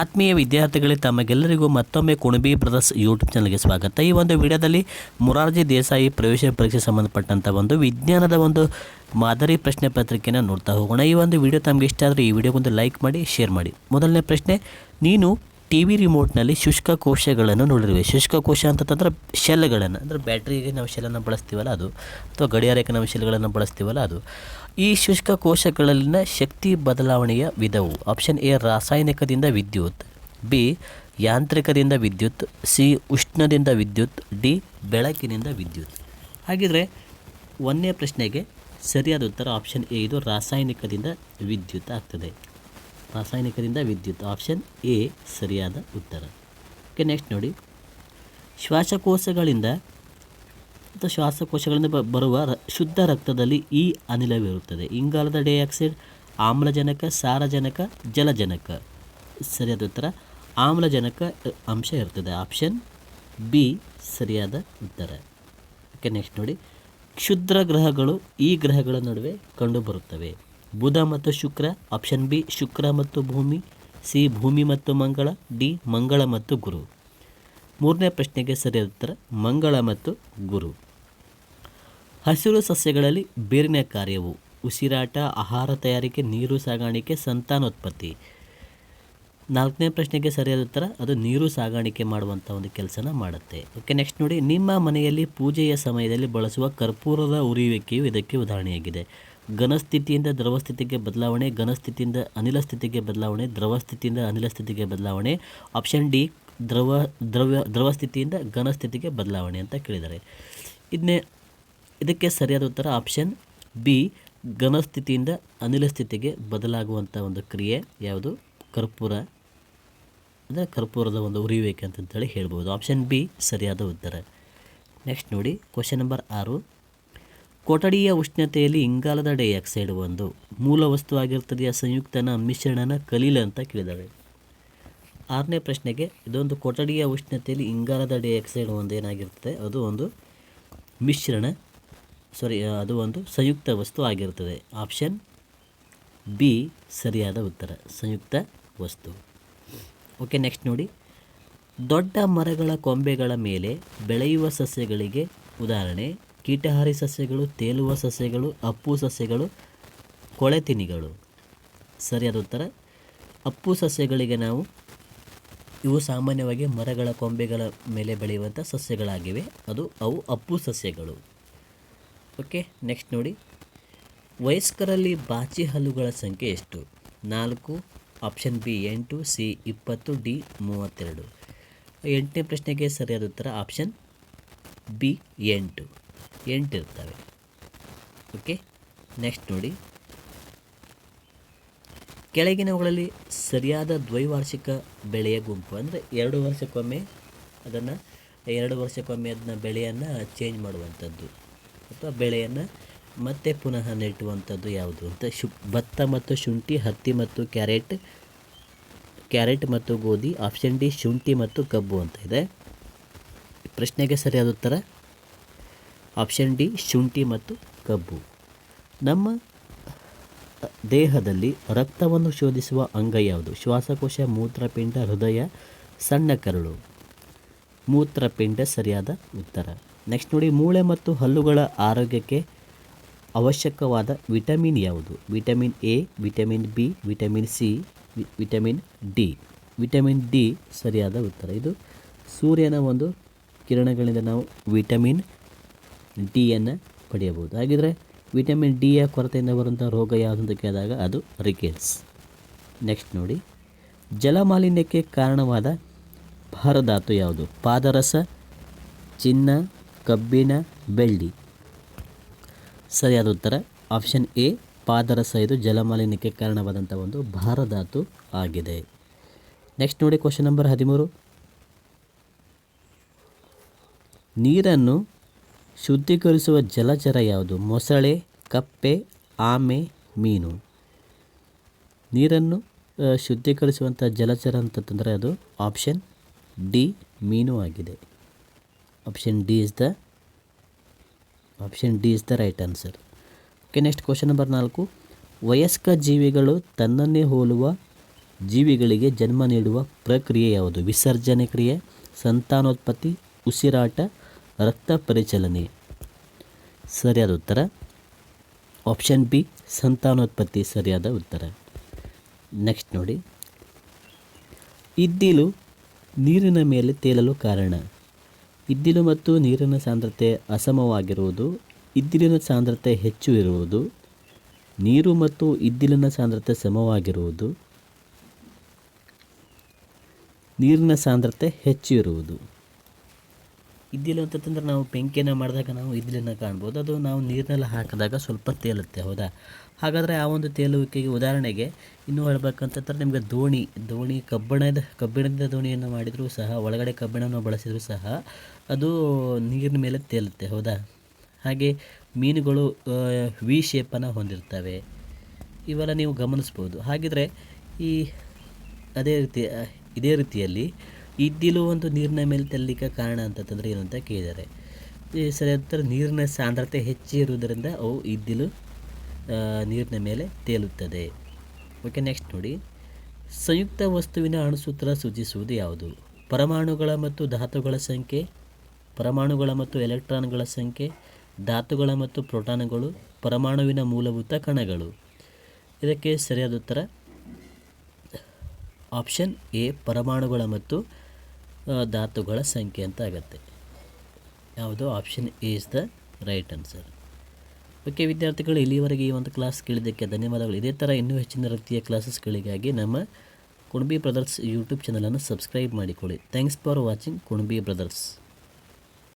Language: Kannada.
ಆತ್ಮೀಯ ವಿದ್ಯಾರ್ಥಿಗಳೇ, ತಮಗೆಲ್ಲರಿಗೂ ಮತ್ತೊಮ್ಮೆ ಕುಣಬಿ ಬ್ರದರ್ಸ್ ಯೂಟ್ಯೂಬ್ ಚಾನಲ್ಗೆ ಸ್ವಾಗತ. ಈ ಒಂದು ವಿಡಿಯೋದಲ್ಲಿ ಮೊರಾರ್ಜಿ ದೇಸಾಯಿ ಪ್ರವೇಶ ಪರೀಕ್ಷೆ ಸಂಬಂಧಪಟ್ಟಂಥ ಒಂದು ವಿಜ್ಞಾನದ ಒಂದು ಮಾದರಿ ಪ್ರಶ್ನೆ ಪತ್ರಿಕೆಯನ್ನು ನೋಡ್ತಾ ಹೋಗೋಣ. ಈ ಒಂದು ವಿಡಿಯೋ ತಮಗೆ ಇಷ್ಟ ಆದರೆ ಈ ವಿಡಿಯೋಗೊಂದು ಲೈಕ್ ಮಾಡಿ, ಶೇರ್ ಮಾಡಿ. ಮೊದಲನೇ ಪ್ರಶ್ನೆ, ನೀನು ಟಿ ವಿ ರಿಮೋಟ್ನಲ್ಲಿ ಶುಷ್ಕ ಕೋಶಗಳನ್ನು ನೋಡಿರುವೆ. ಶುಷ್ಕ ಕೋಶ ಅಂತಂದ್ರೆ ಶೆಲ್ಗಳನ್ನು, ಅಂದರೆ ಬ್ಯಾಟ್ರಿಗೆ ನಾವು ಶೆಲ್ಲನ್ನು ಬಳಸ್ತೀವಲ್ಲ ಅದು, ಅಥವಾ ಗಡಿಯಾರಕ್ಕೆ ನಾವು ಶೆಲ್ಗಳನ್ನು ಬಳಸ್ತೀವಲ್ಲ ಅದು. ಈ ಶುಷ್ಕ ಕೋಶಗಳಲ್ಲಿನ ಶಕ್ತಿ ಬದಲಾವಣೆಯ ವಿಧವು ಆಪ್ಷನ್ ಎ ರಾಸಾಯನಿಕದಿಂದ ವಿದ್ಯುತ್, ಬಿ ಯಾಂತ್ರಿಕದಿಂದ ವಿದ್ಯುತ್, ಸಿ ಉಷ್ಣದಿಂದ ವಿದ್ಯುತ್, ಡಿ ಬೆಳಕಿನಿಂದ ವಿದ್ಯುತ್. ಹಾಗಿದ್ರೆ ಒಂದನೇ ಪ್ರಶ್ನೆಗೆ ಸರಿಯಾದ ಉತ್ತರ ಆಪ್ಷನ್ ಎ ಇದು ರಾಸಾಯನಿಕದಿಂದ ವಿದ್ಯುತ್ ಆಗ್ತದೆ. ರಾಸಾಯನಿಕದಿಂದ ವಿದ್ಯುತ್ ಆಪ್ಷನ್ ಎ ಸರಿಯಾದ ಉತ್ತರ. ಓಕೆ, ನೆಕ್ಸ್ಟ್ ನೋಡಿ. ಶ್ವಾಸಕೋಶಗಳಿಂದ ಅಥವಾ ಶ್ವಾಸಕೋಶಗಳಿಂದ ಬರುವ ಶುದ್ಧ ರಕ್ತದಲ್ಲಿ ಈ ಅನಿಲವಿರುತ್ತದೆ. ಇಂಗಾಲದ ಡೈಆಕ್ಸೈಡ್, ಆಮ್ಲಜನಕ, ಸಾರಜನಕ, ಜಲಜನಕ. ಸರಿಯಾದ ಉತ್ತರ, ಆಮ್ಲಜನಕ ಅಂಶ ಇರ್ತದೆ ಆಪ್ಷನ್ ಬಿ, ಸರಿಯಾದ ಉತ್ತರ. ಓಕೆ, ನೆಕ್ಸ್ಟ್ ನೋಡಿ. ಕ್ಷುದ್ರ ಗ್ರಹಗಳು ಈ ಗ್ರಹಗಳ ನಡುವೆ ಕಂಡುಬರುತ್ತವೆ. ಬುಧ ಮತ್ತು ಶುಕ್ರ, ಆಪ್ಷನ್ ಬಿ, ಶುಕ್ರ ಮತ್ತು ಭೂಮಿ, ಸಿ, ಭೂಮಿ ಮತ್ತು ಮಂಗಳ, ಡಿ, ಮಂಗಳ ಮತ್ತು ಗುರು. ಮೂರನೇ ಪ್ರಶ್ನೆಗೆ ಸರಿಯಾದ ಉತ್ತರ, ಮಂಗಳ ಮತ್ತು ಗುರು. ಹಸಿರು ಸಸ್ಯಗಳಲ್ಲಿ ಬೇರಿನ ಕಾರ್ಯವು ಉಸಿರಾಟ, ಆಹಾರ ತಯಾರಿಕೆ, ನೀರು ಸಾಗಾಣಿಕೆ, ಸಂತಾನೋತ್ಪತ್ತಿ. ನಾಲ್ಕನೇ ಪ್ರಶ್ನೆಗೆ ಸರಿಯಾದ ಉತ್ತರ, ಅದು ನೀರು ಸಾಗಾಣಿಕೆ ಮಾಡುವಂಥ ಒಂದು ಕೆಲಸನ ಮಾಡುತ್ತೆ. ಓಕೆ ನೆಕ್ಸ್ಟ್ ನೋಡಿ, ನಿಮ್ಮ ಮನೆಯಲ್ಲಿ ಪೂಜೆಯ ಸಮಯದಲ್ಲಿ ಬಳಸುವ ಕರ್ಪೂರದ ಉರಿಯುವಿಕೆಯು ಇದಕ್ಕೆ ಉದಾಹರಣೆಯಾಗಿದೆ. ಘನಸ್ಥಿತಿಯಿಂದ ದ್ರವ ಸ್ಥಿತಿಗೆ ಬದಲಾವಣೆ, ಘನಸ್ಥಿತಿಯಿಂದ ಅನಿಲ ಸ್ಥಿತಿಗೆ ಬದಲಾವಣೆ ದ್ರವ ಸ್ಥಿತಿಯಿಂದ ಅನಿಲ ಸ್ಥಿತಿಗೆ ಬದಲಾವಣೆ ಆಪ್ಷನ್ ಡಿ ದ್ರವ, ದ್ರವ್ಯ ದ್ರವ ಸ್ಥಿತಿಯಿಂದ ಘನ ಸ್ಥಿತಿಗೆ ಬದಲಾವಣೆ ಅಂತ ಕೇಳಿದ್ದಾರೆ. ಇದನ್ನೇ ಇದಕ್ಕೆ ಸರಿಯಾದ ಉತ್ತರ ಆಪ್ಷನ್ ಬಿ ಘನ ಸ್ಥಿತಿಯಿಂದ ಅನಿಲ ಸ್ಥಿತಿಗೆ ಬದಲಾಗುವಂಥ ಒಂದು ಕ್ರಿಯೆ ಯಾವುದು? ಕರ್ಪೂರ. ಅಂದರೆ ಕರ್ಪೂರದ ಒಂದು ಉರಿಯುವಿಕೆ ಅಂತಂತೇಳಿ ಹೇಳ್ಬೋದು. ಆಪ್ಷನ್ ಬಿ ಸರಿಯಾದ ಉತ್ತರ. ನೆಕ್ಸ್ಟ್ ನೋಡಿ ಕ್ವಶನ್ ನಂಬರ್ ಆರು. ಕೊಠಡಿಯ ಉಷ್ಣತೆಯಲ್ಲಿ ಇಂಗಾಲದ ಡೈಆಕ್ಸೈಡ್ ಒಂದು ಮೂಲ ವಸ್ತು ಆಗಿರ್ತದೆಯ? ಸಂಯುಕ್ತನ ಮಿಶ್ರಣನ ಕಲೀಲ ಅಂತ ಕೇಳಿದ್ದಾವೆ ಆರನೇ ಪ್ರಶ್ನೆಗೆ ಇದೊಂದು ಕೊಠಡಿಯ ಉಷ್ಣತೆಯಲ್ಲಿ ಇಂಗಾಲದ ಡೈಆಕ್ಸೈಡ್ ಒಂದು ಏನಾಗಿರ್ತದೆ ಅದು ಒಂದು ಮಿಶ್ರಣ. ಸಾರಿ ಅದು ಒಂದು ಸಂಯುಕ್ತ ವಸ್ತು ಆಗಿರುತ್ತದೆ. ಆಪ್ಷನ್ ಬಿ ಸರಿಯಾದ ಉತ್ತರ, ಸಂಯುಕ್ತ ವಸ್ತು. ಓಕೆ, ನೆಕ್ಸ್ಟ್ ನೋಡಿ. ದೊಡ್ಡ ಮರಗಳ ಕೊಂಬೆಗಳ ಮೇಲೆ ಬೆಳೆಯುವ ಸಸ್ಯಗಳಿಗೆ ಉದಾಹರಣೆ, ಕೀಟಹಾರಿ ಸಸ್ಯಗಳು, ತೇಲುವ ಸಸ್ಯಗಳು, ಅಪ್ಪು ಸಸ್ಯಗಳು ಕೊಳೆತಿನಿಗಳು ಸರಿಯಾದ ಉತ್ತರ, ಅಪ್ಪು ಸಸ್ಯಗಳಿಗೆ ನಾವು ಇವು ಸಾಮಾನ್ಯವಾಗಿ ಮರಗಳ ಕೊಂಬೆಗಳ ಮೇಲೆ ಬೆಳೆಯುವಂಥ ಸಸ್ಯಗಳಾಗಿವೆ. ಅದು ಅವು ಅಪ್ಪು ಸಸ್ಯಗಳು. ಓಕೆ ನೆಕ್ಸ್ಟ್ ನೋಡಿ. ವಯಸ್ಕರಲ್ಲಿ ಬಾಚಿ ಹಲ್ಲುಗಳ ಸಂಖ್ಯೆ ಎಷ್ಟು? ನಾಲ್ಕು ಆಪ್ಷನ್ ಬಿ ಎಂಟು ಸಿ ಇಪ್ಪತ್ತು ಡಿ ಮೂವತ್ತೆರಡು. ಎಂಟನೇ ಪ್ರಶ್ನೆಗೆ ಸರಿಯಾದ ಉತ್ತರ ಆಪ್ಷನ್ ಬಿ ಎಂಟು. ಎಂಟು ಇರ್ತವೆ. ಓಕೆ ನೆಕ್ಸ್ಟ್ ನೋಡಿ. ಕೆಳಗಿನವುಗಳಲ್ಲಿ ಸರಿಯಾದ ದ್ವೈವಾರ್ಷಿಕ ಬೆಳೆಯ ಗುಂಪು ಅಂದರೆ ಎರಡು ವರ್ಷಕ್ಕೊಮ್ಮೆ ಅದನ್ನು ಎರಡು ವರ್ಷಕ್ಕೊಮ್ಮೆ ಅದನ್ನ ಬೆಳೆಯನ್ನು ಚೇಂಜ್ ಮಾಡುವಂಥದ್ದು. ಅಥವಾ ಬೆಳೆಯನ್ನು ಮತ್ತೆ ಪುನಃ ನೆಟ್ಟುವಂಥದ್ದು ಯಾವುದು ಅಂತ ಶು ಭತ್ತ ಮತ್ತು ಶುಂಠಿ, ಹತ್ತಿ ಮತ್ತು ಕ್ಯಾರೆಟ್ ಕ್ಯಾರೆಟ್ ಮತ್ತು ಗೋಧಿ ಆಪ್ಷನ್ ಡಿ ಶುಂಠಿ ಮತ್ತು ಕಬ್ಬು ಅಂತ ಇದೆ. ಪ್ರಶ್ನೆಗೆ ಸರಿಯಾದ ಉತ್ತರ? ಆಪ್ಷನ್ ಡಿ ಶುಂಠಿ ಮತ್ತು ಕಬ್ಬು. ನಮ್ಮ ದೇಹದಲ್ಲಿ ರಕ್ತವನ್ನು ಶೋಧಿಸುವ ಅಂಗ ಯಾವುದು? ಶ್ವಾಸಕೋಶ, ಮೂತ್ರಪಿಂಡ, ಹೃದಯ, ಸಣ್ಣ ಕರಳು. ಮೂತ್ರಪಿಂಡ ಸರಿಯಾದ ಉತ್ತರ. ನೆಕ್ಸ್ಟ್ ನೋಡಿ, ಮೂಳೆ ಮತ್ತು ಹಲ್ಲುಗಳ ಆರೋಗ್ಯಕ್ಕೆ ಅವಶ್ಯಕವಾದ ವಿಟಮಿನ್ ಯಾವುದು? Vitamin A, vitamin B, vitamin C vitamin D. Vitamin D ಸರಿಯಾದ ಉತ್ತರ. ಇದು ಸೂರ್ಯನ ಒಂದು ಕಿರಣಗಳಿಂದ ನಾವು ವಿಟಮಿನ್ ಡಿಯನ್ನು ಪಡೆಯಬಹುದು. ಹಾಗಿದ್ರೆ ವಿಟಮಿನ್ ಡಿಯ ಕೊರತೆಯಿಂದ ಬರುವಂಥ ರೋಗ ಯಾವುದು ಅಂತ ಕೇಳಿದಾಗ ಅದು ರಿಕೆಟ್ಸ್ ನೆಕ್ಸ್ಟ್ ನೋಡಿ, ಜಲಮಾಲಿನ್ಯಕ್ಕೆ ಕಾರಣವಾದ ಭಾರಧಾತು ಯಾವುದು? ಪಾದರಸ, ಚಿನ್ನ ಕಬ್ಬಿಣ ಬೆಳ್ಳಿ. ಸರಿಯಾದ ಉತ್ತರ ಆಪ್ಷನ್ ಎ ಪಾದರಸ ಇದು ಜಲಮಾಲಿನ್ಯಕ್ಕೆ ಕಾರಣವಾದಂಥ ಒಂದು ಭಾರಧಾತು ಆಗಿದೆ. ನೆಕ್ಸ್ಟ್ ನೋಡಿ ಕ್ವಶನ್ ನಂಬರ್ ಹದಿಮೂರು. ನೀರನ್ನು ಶುದ್ಧೀಕರಿಸುವ ಜಲಚರ ಯಾವುದು? ಮೊಸಳೆ, ಕಪ್ಪೆ, ಆಮೆ, ಮೀನು. ನೀರನ್ನು ಶುದ್ಧೀಕರಿಸುವಂಥ ಜಲಚರ ಅಂತಂದರೆ ಅದು ಆಪ್ಷನ್ ಡಿ ಮೀನು ಆಗಿದೆ. Option D is the option D is the right answer okay next question number ನಾಲ್ಕು. ವಯಸ್ಕ ಜೀವಿಗಳು ತನ್ನನ್ನೇ ಹೋಲುವ ಜೀವಿಗಳಿಗೆ ಜನ್ಮ ನೀಡುವ ಪ್ರಕ್ರಿಯೆ ಯಾವುದು? ವಿಸರ್ಜನೆ ಕ್ರಿಯೆ, ಸಂತಾನೋತ್ಪತ್ತಿ, ಉಸಿರಾಟ, ರಕ್ತ ಪರಿಚಲನೆ. ಸರಿಯಾದ ಉತ್ತರ? ಆಪ್ಷನ್ ಬಿ ಸಂತಾನೋತ್ಪತ್ತಿ, ಸರಿಯಾದ ಉತ್ತರ. ನೆಕ್ಸ್ಟ್ ನೋಡಿ. ಇದ್ದಿಲು ನೀರಿನ ಮೇಲೆ ತೇಲಲು ಕಾರಣ. ಇದ್ದಿಲು ಮತ್ತು ನೀರಿನ ಸಾಂದ್ರತೆ ಅಸಮವಾಗಿರುವುದು, ಇದ್ದಿಲಿನ ಸಾಂದ್ರತೆ ಹೆಚ್ಚು ಇರುವುದು, ನೀರು ಮತ್ತು ಇದ್ದಿಲಿನ ಸಾಂದ್ರತೆ ಸಮವಾಗಿರುವುದು, ನೀರಿನ ಸಾಂದ್ರತೆ ಹೆಚ್ಚು ಇರುವುದು. ಇದ್ದಿಲು ಅಂತಂದ್ರೆ ನಾವು ಬೆಂಕಿಯನ್ನು ಮಾಡಿದಾಗ ನಾವು ಇದ್ದಿಲನ್ನು ಕಾಣ್ಬೋದು. ಅದು ನಾವು ನೀರಿನಲ್ಲಿ ಹಾಕಿದಾಗ ಸ್ವಲ್ಪ ತೇಲುತ್ತೆ, ಹೌದಾ? ಹಾಗಾದರೆ ಆ ಒಂದು ತೇಲುವಿಕೆಗೆ ಉದಾಹರಣೆಗೆ ಇನ್ನೂ ಹೇಳ್ಬೇಕಂತಂದ್ರೆ ನಿಮಗೆ ದೋಣಿ ದೋಣಿ ಕಬ್ಬಿಣದ ಕಬ್ಬಿಣದ ದೋಣಿಯನ್ನು ಮಾಡಿದರೂ ಸಹ, ಒಳಗಡೆ ಕಬ್ಬಿಣವನ್ನು ಬಳಸಿದರೂ ಸಹ ಅದು ನೀರಿನ ಮೇಲೆ ತೇಲುತ್ತೆ, ಹೌದಾ? ಹಾಗೆ ಮೀನುಗಳು ವಿ ಶೇಪನ್ನು ಹೊಂದಿರ್ತವೆ. ಇವೆಲ್ಲ ನೀವು ಗಮನಿಸ್ಬೋದು. ಹಾಗಿದ್ರೆ ಈ ಅದೇ ರೀತಿ ಇದೇ ರೀತಿಯಲ್ಲಿ ಇದ್ದಿಲು ಒಂದು ನೀರಿನ ಮೇಲೆ ತೆಲ್ಲಿಕ್ಕೆ ಕಾರಣ ಅಂತಂದರೆ ಏನು ಅಂತ ಕೇಳಿದ್ದಾರೆ. ಸರಿಯಾದ ನೀರಿನ ಸಾಂದ್ರತೆ ಹೆಚ್ಚಿರುವುದರಿಂದ ಅವು ಇದ್ದಿಲು ನೀರಿನ ಮೇಲೆ ತೇಲುತ್ತದೆ. ಓಕೆ ನೆಕ್ಸ್ಟ್ ನೋಡಿ. ಸಂಯುಕ್ತ ವಸ್ತುವಿನ ಅಣುಸೂತ್ರ ಸೂಚಿಸುವುದು ಯಾವುದು? ಪರಮಾಣುಗಳ ಮತ್ತು ಧಾತುಗಳ ಸಂಖ್ಯೆ, ಪರಮಾಣುಗಳ ಮತ್ತು ಎಲೆಕ್ಟ್ರಾನ್ಗಳ ಸಂಖ್ಯೆ, ಧಾತುಗಳ ಮತ್ತು ಪ್ರೋಟಾನುಗಳು, ಪರಮಾಣುವಿನ ಮೂಲಭೂತ ಕಣಗಳು. ಇದಕ್ಕೆ ಸರಿಯಾದ ಉತ್ತರ, ಆಪ್ಷನ್ ಎ, ಪರಮಾಣುಗಳ ಮತ್ತು ಧಾತುಗಳ ಸಂಖ್ಯೆ ಅಂತ ಆಗುತ್ತೆ. ಯಾವುದು? Option is the right answer okay ವಿದ್ಯಾರ್ಥಿಗಳು, ಇಲ್ಲಿವರೆಗೆ ಈ ಒಂದು ಕ್ಲಾಸ್ ಕೇಳಿದ್ದಕ್ಕೆ ಧನ್ಯವಾದಗಳು. ಇದೇ ಥರ ಇನ್ನೂ ಹೆಚ್ಚಿನ ರೀತಿಯ ಕ್ಲಾಸಸ್ಗಳಿಗಾಗಿ ನಮ್ಮ ಕುಣಬಿ ಬ್ರದರ್ಸ್ ಯೂಟ್ಯೂಬ್ ಚಾನಲನ್ನು ಸಬ್ಸ್ಕ್ರೈಬ್ ಮಾಡಿಕೊಳ್ಳಿ. Thanks for watching Kunabi brothers